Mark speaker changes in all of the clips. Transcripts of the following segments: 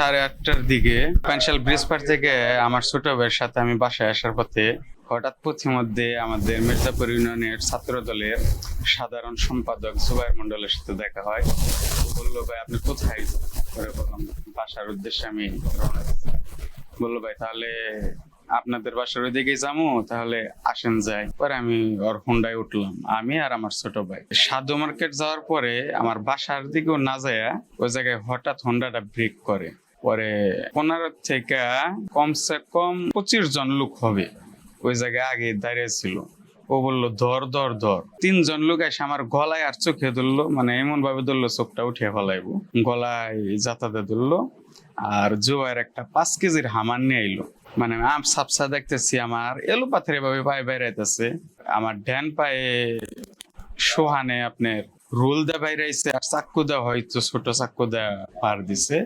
Speaker 1: সাড়ে আটটার দিকে প্যান্সাল ব্রিজ পার থেকে আমার ছোট ভাইয়ের সাথে আমি বাসায় আসার পথে হঠাৎ পথিমধ্যে আমাদের মির্জাপুর ইউনিয়নের ছাত্র দলের সাধারণ সম্পাদক জুবাইর মন্ডলের সাথে দেখা হয়। বলল, ভাই, আপনি কোথায়? বললাম, বাসার উদ্দেশ্যে আমি। বলল, ভাই, তাহলে আপনাদের বাসার ওইদিকে যাব, তাহলে আসেন যাই। পরে আমি ওর হুন্ডায় উঠলাম। আমি আর আমার ছোট ভাই। সাধু মার্কেট যাওয়ার পরে আমার বাসার দিকেও না যায় ওই জায়গায় হঠাৎ হুন্ডাটা ব্রেক করে। পরে পনেরো থেকে কমসে কম পঁচিশ জন লোক হবে। ওই জায়গায় আগে দাঁড়িয়ে ছিল। ও বলল, ধর ধর ধর। তিনজন লোক এসে আমার গলায় আর চোখে ধরলো মানে এমন ভাবে ধরলো, চোখটা উঠিয়ে ফেলাইবো। গলায় যাতাতে ধরলো আর জোয়ার একটা পাঁচ কেজির হামার নিয়ে আইলো। মানে আম সাপসা দেখতেছি আমার এলো পাথরে ভাবে পায়ে বেড়াইতেছে আমার ড্যান পায়ে সোহানে আপনার রোল দা বাইরাইছে আর চাক্কু দা হয়তো ছোট চাক্কু দা পার দিছে।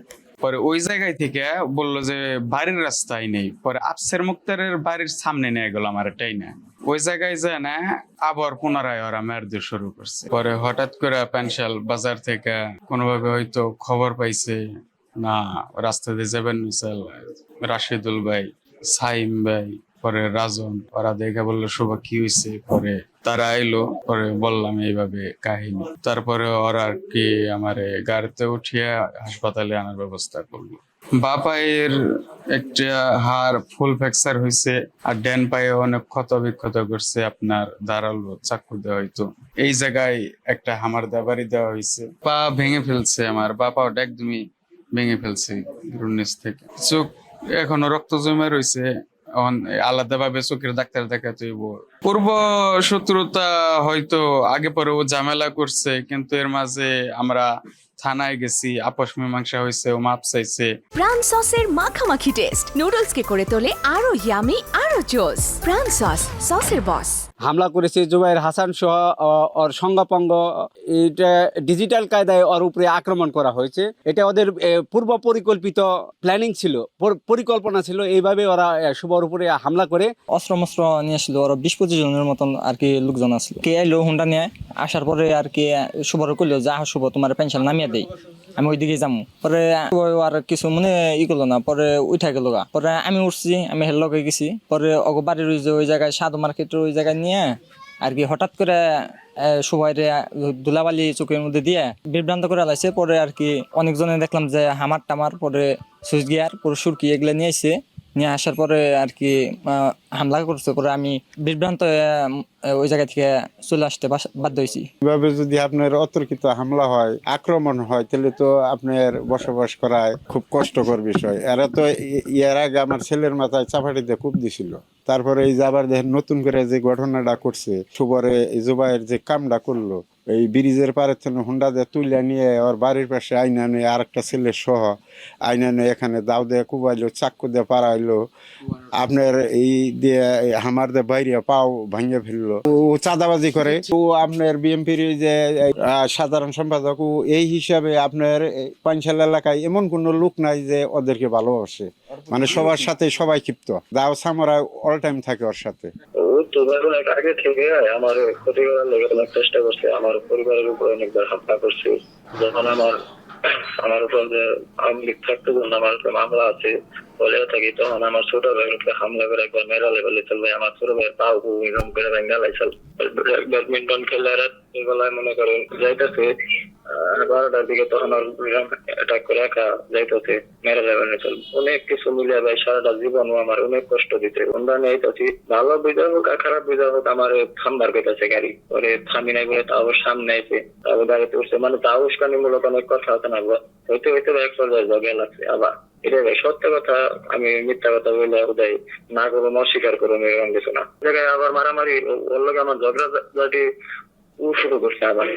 Speaker 1: পরে ওই জায়গায় থেকে বলল যে, বাড়ির রাস্তায় নেই। পরে আফসের মুক্তারের বাড়ির সামনে নিয়ে গেল আমার এটাই না ওই জায়গায় যায় না আবার পুনরায় ওরা মেয়ার দিয়ে শুরু করছে। পরে হঠাৎ করে পেনশাল বাজার থেকে কোনোভাবে হয়তো খবর পাইছে, না, রাস্তা দিয়ে যাবেন মিসাল রাশিদুল ভাই, সাইম ভাই, পরে রাজন, ওরা দেখে বলল, শুভ, কি হয়েছে পরে তারা আইলো পরে বললাম এইভাবে কাহিনী। তারপরে ওরা আর কি আমার গাড়িতে উঠিয়ে হাসপাতালে আনার ব্যবস্থা করল। বা পায়ের একটা হাড় ফুল ফ্র্যাকচার হয়েছে আর ড্যান পায়ে অনেক ক্ষত বিক্ষত করছে, আপনার দাঁড়াল চাকু দেওয়া হয়তো এই জায়গায় একটা হামার দাবারি দেওয়া হয়েছে। পা ভেঙে ফেলছে আমার বা একদমই ভেঙে ফেলছে রুনিস থেকে। চোখ এখনও রক্ত জমে রয়েছে আলাদা ভাবে চোখের ডাক্তার দেখাতে হইব। পূর্ব শত্রুতা হয়তো আগে পরে ও ঝামেলা করছে কিন্তু এর মাঝে আমরা থানায় গেছি আপস মীমাংসা হয়েছে ও মাপ চাইছে।
Speaker 2: প্রাণ সসের মাখামাখি টেস্ট নুডলসকে করে তোলে আরও ইয়ামি আরও জোস প্রাণ সস সসের বস
Speaker 3: হামলা করেছে জুবাইর হাসান সহ ওর সঙ্গপঙ্গ। এটা ডিজিটাল কায়দায় ওর উপরে আক্রমণ করা হয়েছে। এটা ওদের পূর্ব পরিকল্পিত প্ল্যানিং ছিল পরিকল্পনা ছিল। এইভাবে ওরা শুভর উপরে হামলা করে।
Speaker 4: অস্ত্র মস্ত্র নিয়ে আসলো ওরা বিশ পঁচিশ জনের মতন আর কি লোকজন আসলো। কে এলো হুন্ডা নিয়ে আসার পরে আর কি শুভর কইলো যা শুভ তোমার পেনশন নামিয়ে দেই, আমি ওইদিকে যাব পরে আর কিছু মানে ই করল না, পরে উঠা গেল গা। পরে আমি উঠছি, আমি হের লগে গেছি। পরে অগো বাড়ির ওই যে, ওই জায়গায় সাধু মার্কেটের ওই জায়গায় নিয়ে আর কি হঠাৎ করে সবাই ধুলাবালি চোখের মধ্যে দিয়ে বিভ্রান্ত করে লাইছে। পরে আর কি অনেকজনে দেখলাম যে, হামার টামার, পরে সুইচ গিয়ার, পরে সুরকি এগুলো নিয়ে নিয়ে আসার পরে আর কি হামলা করছে। পরে আমি বিভ্রান্ত ওই জায়গা থেকে চলে আসতে বাধ্য হয়েছি।
Speaker 5: এভাবে যদি আপনার অতর্কিত হামলা হয়, আক্রমণ হয়, তাহলে তো আপনার বসবাস করায় খুব কষ্টকর বিষয়। এরা তো এর আগে আমার ছেলের মাথায় চাপাটিতে কূপ দিছিল। তারপরে এই যে আবার নতুন করে যে ঘটনাটা করছে, সুবরে জুবাইয়ের যে কামটা করল এই ব্রিজের পারে থেকে হুন্ডা দিয়ে তুলে নিয়ে ওর বাড়ির পাশে আইনা নিয়ে আর একটা ছেলে সহ আইনা নিয়ে এখানে দাও দিয়ে কুবাইলো, চাক্কু দিয়ে পাড়াইলো আপনার এই দিয়ে হামার দিয়ে বাইরে পাও ভাঙিয়ে ফেলল। ও চাঁদাবাজি করে। ও আপনার বিএমপির যে সাধারণ সম্পাদক, ও এই হিসাবে আপনার পাঞ্চাল এলাকায় এমন কোনো লোক নাই যে ওদেরকে ভালোবাসে। মানে সবার সাথে সবাই ক্ষিপ্ত। দাও সামরা অল টাইম থাকে ওর সাথে।
Speaker 6: ও তো আগে থেকে আমার ক্ষতি করার লেগে অনেক চেষ্টা করছে। আমার পরিবারের উপর অনেকবার হামলা করছে। যখন আমার আমার উপর যে আমার মামলা আছে বলেও থাকি, তখন আমার ছোট উপরে হামলা করে একবার মেরা লেভেলে আমার ছোট ভাইয়ের পাও এরকম করে ভেঙ্গা লাইছিল ব্যাডমিন্টন খেলার এগুলাই মনে করেন, যাইতেছে। বারোটার দিকে তখন অ্যাটাক করে একা যাইতেছে, মেরা লেভেলে চল অনেক কিছু মিলে ভাই, সারাটা জীবন আমার অনেক কষ্ট দিতে আমরা নেইতেছি ভালো বিজয় হোক আর খারাপ বিজয় হোক, আমার থামবার পেতেছে গাড়ি। পরে থামি নাই বলে তাও সামনে আইছে, তাও গাড়িতে উঠছে। মানে তাও উস্কানিমূলক অনেক কথা আছে না হইতে হইতে এক পর্যায়ে জগে লাগছে আবার এটা সত্য কথা, আমি মিথ্যা কথা বলে উদয় না করব অস্বীকার করব এরকম কিছু না। জায়গায় আবার মারামারি, ওর লগে আমার ঝগড়া ও শুরু করছে আবার।